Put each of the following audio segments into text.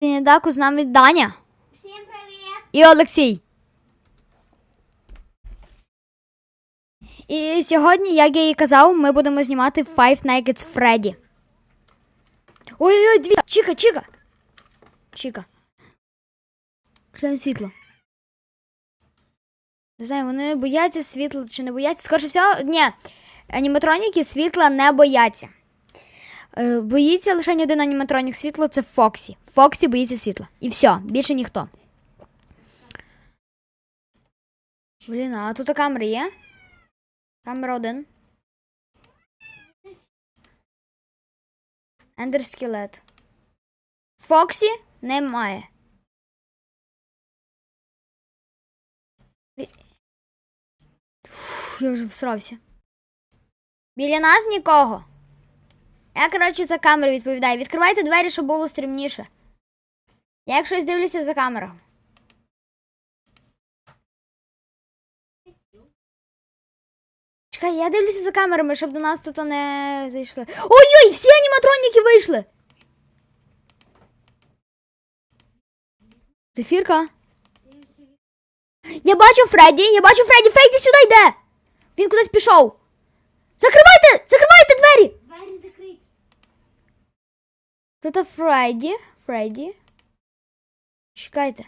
Недаку з нами Даня Всім привіт! і Олексій. І сьогодні, як я і казав, ми будемо знімати Five Nights at Freddy. Ой-ой, дві. Чіка, чіка. Чіка. Ключаємо світло. Не знаю, вони бояться світла чи не бояться. Скоріше всього, ні. Аніматроніки світла не бояться. Е, Боїться лише один аніматронік світла це Фоксі. Фоксі боїться світла. І все, більше ніхто. Блін, а тут камери є? Камера один. Ендер скелет. Фоксі немає. Фу, я вже всрався. Біля нас нікого. Я, коротше, за камеру відповідаю. Відкривайте двері, щоб було стрімніше. Я як щось дивлюся за камеру. Чекай, я дивлюся за камерами, щоб до нас тут не зайшли. Ой-ой, всі аніматроніки вийшли. Зефірка. Я бачу Фредді, я бачу Фредді, Фредді сюди йде. Він кудись пішов. Закривайте! Закривайте двері! Двері закриті. Тут Фредді. Фредді. Чекайте.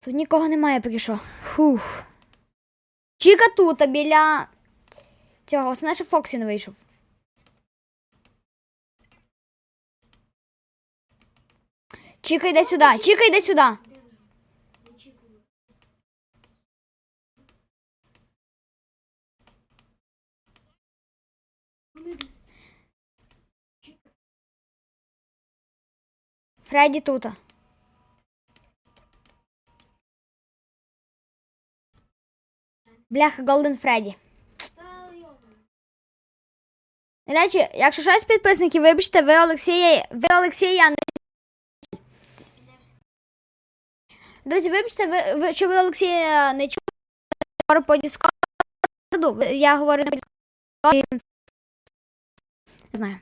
Тут нікого немає поки що. Фух. Чіка тут, біля цього. Основне, що Фоксі не вийшов. Чіка йде сюди. Чіка йде сюди. Фредді тут. Бляха, Голден Фредді. До речі, якщо щось підписники, вибачте, ви Олексія, ви Олексія не. Друзі, вибачте, ви, ви, що ви Олексія не чули говорю по Діскорду. Я говорю по Діскорду. Не знаю.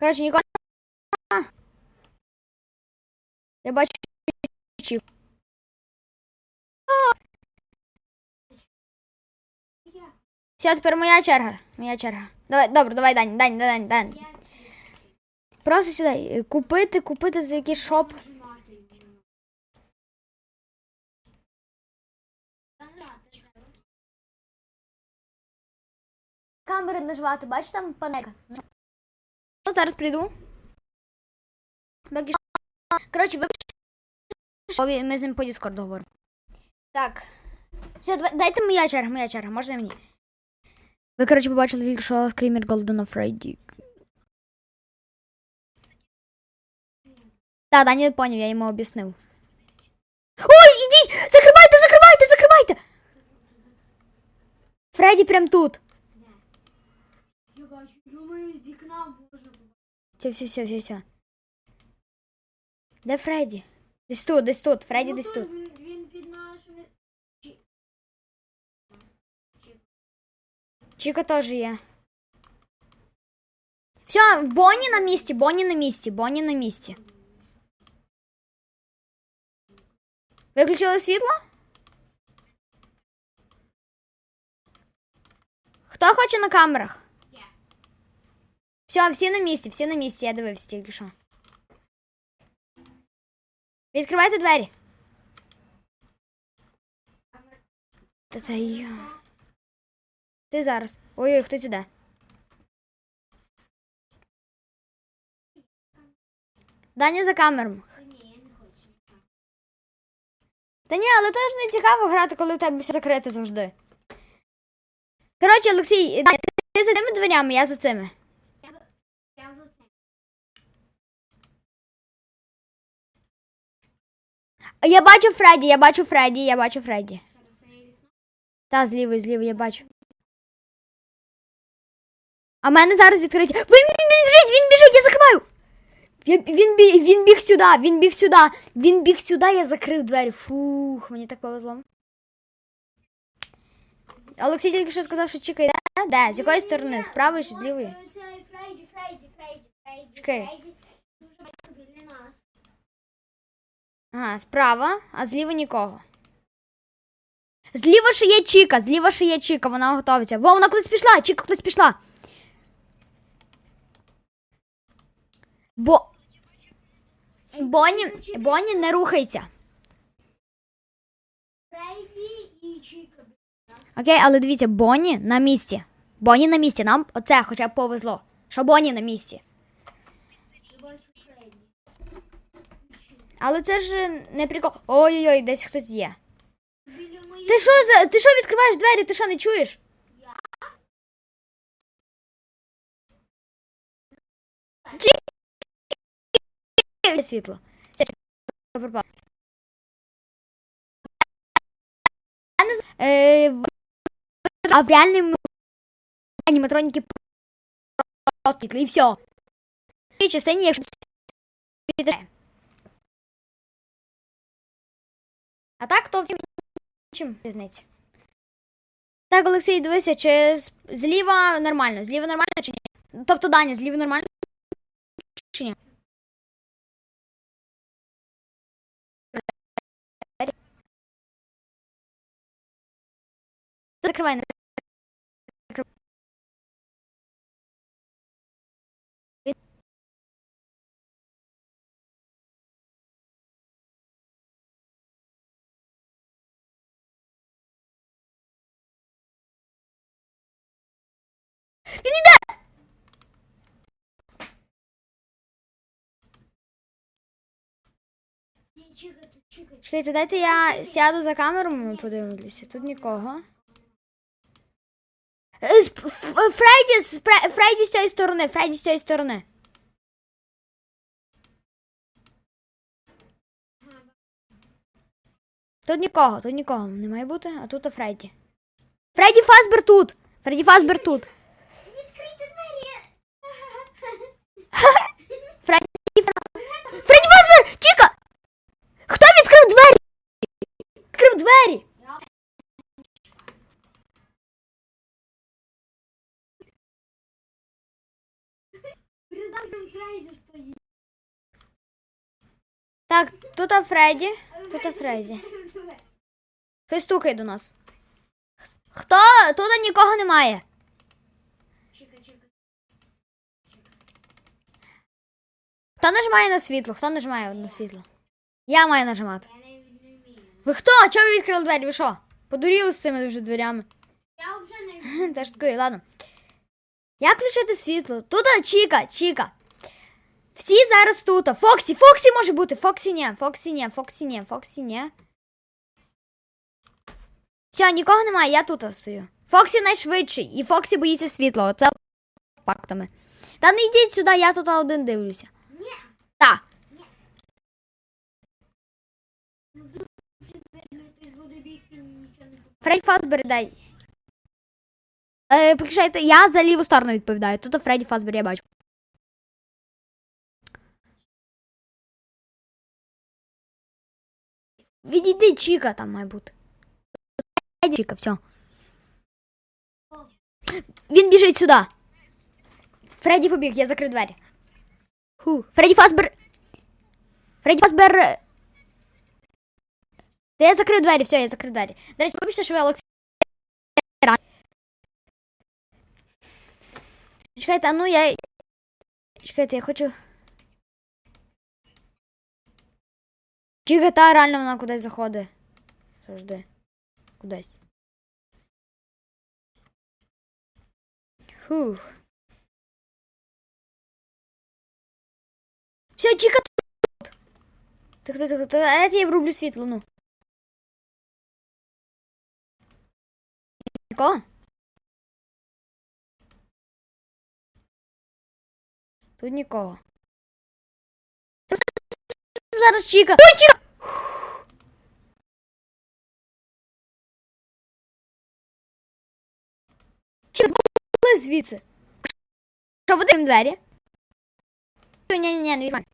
Коротше, нікого. Я бачу чіп. Все, тепер моя черга. Моя черга. Давай, добре, давай, Дань, Дань, Дань, Дань. Просто сідай. Купити, купити за якийсь шоп. Камери наживати, бачиш там панелька? Ну, зараз прийду. Що- Коротше, ви ми з ним по Discord говоримо. Так. Все, давай- дайте моя черга, моя черга, можна мені. Ви, коротше, побачили тільки що скрімер Golden of Freddy. Так, Дані поняв, я йому об'яснив. Ой, ідіть! Закривайте, закривайте, закривайте! Фредді прям тут. Я бачу. Йоми, з вікна боже. Все, все, все, все, все. Де Фредді? Десь тут, десь тут. Фредді Ну, десь тут. Він, він під нашими. Чи- Чіка теж є. Все, Бонні на місці, Бонні на місці, Бонні на місці. Виключили світло? Хто хоче на камерах? Я. Все, всі на місці, всі на місці, я дивився тільки що. Відкривайте двері. Та це я. Ти зараз. Ой-ой, хтось іде. Даня за камером. Ні, я не. Та ні, але теж не цікаво грати, коли в тебе все закрите завжди. Коротше, Олексій, ти за цими дверями, я за цими. Я бачу Фредді, я бачу Фредді, я бачу Фредді. Та, зліво, зліво, я бачу. А в мене зараз відкриті. Він, він біжить, він біжить, я закриваю. Я, він, бі, він біг сюди, він біг сюди, він біг сюди, я закрив двері. Фух, мені так повезло. Олексій тільки що сказав, що чекай, де? Де? З якої сторони? З правої чи з лівої? Чекай. Фредді дуже близько біля нас. Ага, справа, а зліва нікого. Зліва ще є Чіка, зліва ще є Чіка, вона готується. Во, вона кудись пішла, Чіка кудись пішла. Бо. Бонні, Бонні не рухається. Окей, але дивіться, Бонні на місці. Бонні на місці. Нам оце хоча б повезло. Що Бонні на місці. Я бачу Фредді. І Чіка. Але це ж не прикол. Ой-ой-ой, десь хтось є. Ти що за. Ти що відкриваєш двері? Ти що не чуєш? Світло. Я Е, в- А в реальному аніматроніки просто світло, і все. Цій частині, якщо А так, то всім чим різниця. Так, Олексій, дивися, чи зліва нормально? Зліва нормально чи ні? Тобто Даня, зліва нормально чи ні? Закривай. Чекайте, дайте я сяду за камеру і подивлюся. Тут нікого. Е, з- Ф- Ф- Фредді, з цієї сторони, Фредді з цієї сторони. Тут нікого, тут нікого не має бути, а тут Фредді. Фредді Фазбер тут! Фредді Фазбер тут. Відкрийте двері. Фредді Фра- Фредді Фазбер! Чіка! Хто відкрив двері? Відкрив двері! Я. Перед нами Фредді стоїть. Тут Фредді. Тут Фредді. Хтось стукає до нас. Хто? Тут нікого немає. Хто нажимає на світло? Хто нажимає на світло? Я маю нажимати. Ви хто? Чого ви відкрили двері? Ви що? Подуріли з цими вже дверями. Я взагалі не. Теж такої, ладно. Як включити світло? Тут Чіка, Чіка. Всі зараз тут. Фоксі, Фоксі може бути. Фоксі ні, Фоксі ні, Фоксі ні, Фоксі ні. Все, нікого немає, я тут стою. Фоксі найшвидший, і Фоксі боїться світла. Оце фактами. Та не йдіть сюди, я тут один дивлюся. Ні. Так. Не буде. Фредді Фазбер, дай. Е, прикшайте, я за ліву сторону відповідаю. Тут Фредді Фазбер, я бачу. Відійди, Чіка там має бути. Фредді, Чіка, все. Він біжить сюди. Фредді побіг, я закрив двері. Ху. Фредді Фазбер. Фредді Фазбер. Та я закрив двері, все, я закрив двері. До речі, вибачте, що ви Олексій. Чекайте, а ну я. Чекайте, я хочу. Чекайте, та реально вона кудись заходить. Завжди. Кудись. Фух. Все, Чіка тут. Тихо, тихо, тихо. А я тебе врублю світло, ну. Нікого? Тут нікого. Зараз Чіка. Ой, Чіка! Чіка, збули звідси. Що буде двері? Ні, ні, ні, не відкривай.